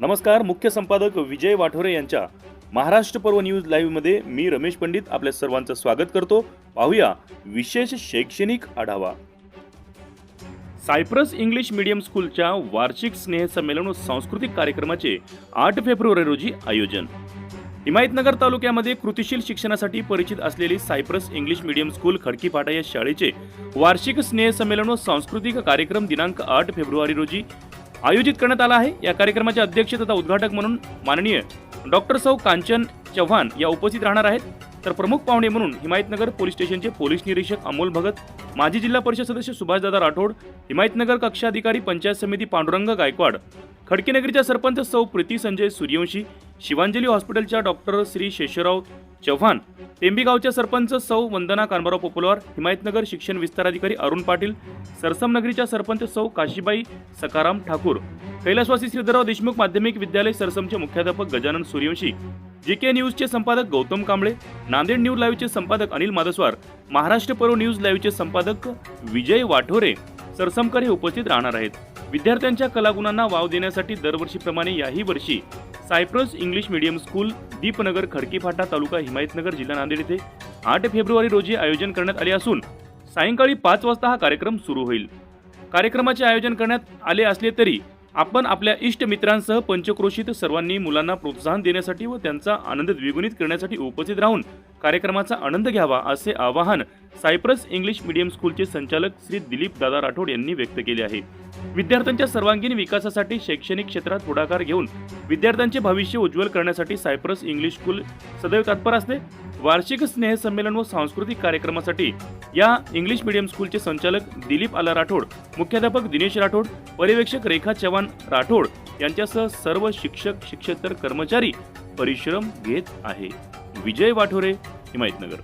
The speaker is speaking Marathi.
नमस्कार मुख्य संपादक विजय वाठोरे यांच्या महाराष्ट्र पर्व न्यूज लाईव्हमध्ये मी रमेश पंडित आपल्या सर्वांचं स्वागत करतो. पाहूया विशेष शैक्षणिक आढावा. सायप्रस इंग्लिश मीडियम स्कूलच्या वार्षिक स्नेहसंमेलन व सांस्कृतिक कार्यक्रमाचे आठ फेब्रुवारी रोजी आयोजन. हिमायतनगर तालुक्यामध्ये कृतिशील शिक्षणासाठी परिचित असलेली Cyprus English medium school Khadkipata या शाळेचे वार्षिक स्नेहसंमेलन व सांस्कृतिक कार्यक्रम दिनांक आठ फेब्रुवारी रोजी आयोजित करण्यात आला आहे. या कार्यक्रमाचे अध्यक्ष तथा उद्घाटक म्हणून माननीय डॉक्टर सौ कांचन चव्हाण या उपस्थित राहणार आहेत. तर प्रमुख पाहुणे म्हणून हिमायतनगर पोलीस स्टेशनचे पोलीस निरीक्षक अमोल भगत माजी जिल्हा परिषद सदस्य सुभाषदादा राठोड हिमायतनगर कक्षाधिकारी पंचायत समिती पांडुरंग गायकवाड खडकीनगरीच्या सरपंच सौ प्रीती संजय सूर्यवंशी शिवांजली हॉस्पिटलच्या डॉक्टर श्री शेषराव चव्हाण टेंबीगावच्या सरपंच सौ वंदना कानबाराव पोपलवार हिमायतनगर शिक्षण विस्ताराधिकारी अरुण पाटील सरसमनगरीच्या सरपंच सौ काशीबाई सकाराम ठाकूर कैलासवासी श्रीधरराव देशमुख माध्यमिक विद्यालय सरसमचे मुख्याध्यापक गजानन सूर्यवंशी जे के न्यूजचे संपादक गौतम कांबळे नांदेड न्यूज लाईव्हचे संपादक अनिल मादस्वार महाराष्ट्र पर्व न्यूज लाईव्हचे संपादक विजय वाठोरे सरसमकर हे उपस्थित राहणार आहेत. विद्यार्थ्यांच्या कलागुणांना वाव देण्यासाठी दरवर्षीप्रमाणे याही वर्षी Cyprus English medium school Deepnagar Khadkiphata taluka Himayatnagar जिल्हा नांदेड येथे आठ फेब्रुवारी रोजी आयोजन करण्यात आले असून सायंकाळी पाच वाजता हा कार्यक्रम सुरू होईल. कार्यक्रमाचे आयोजन करण्यात आले असले तरी आपण आपल्या इष्ट मित्रांसह पंचक्रोशीत सर्वांनी मुलांना प्रोत्साहन देण्यासाठी व त्यांचा आनंद द्विगुणित करण्यासाठी उपस्थित राहून कार्यक्रमाचा आनंद घ्यावा असे आवाहन सायप्रस इंग्लिश मीडियम स्कूलचे संचालक श्री दिलीप दादा राठोड यांनी व्यक्त केले आहे. विद्यार्थ्यांच्या सर्वांगीण विकासासाठी शैक्षणिक क्षेत्रात पुढाकार घेऊन विद्यार्थ्यांचे भविष्य उज्ज्वल करण्यासाठी सायप्रस इंग्लिश स्कूल सदैव तत्पर असते. वार्षिक स्नेहसंमेलन व सांस्कृतिक कार्यक्रमासाठी या इंग्लिश मीडियम स्कूलचे संचालक दिलीप आला राठोड मुख्याध्यापक दिनेश राठोड पर्यवेक्षक रेखा चव्हाण राठोड यांच्यासह सर्व शिक्षक शिक्षकेतर कर्मचारी परिश्रम घेत आहे. विजय वाठोरे हिमायतनगर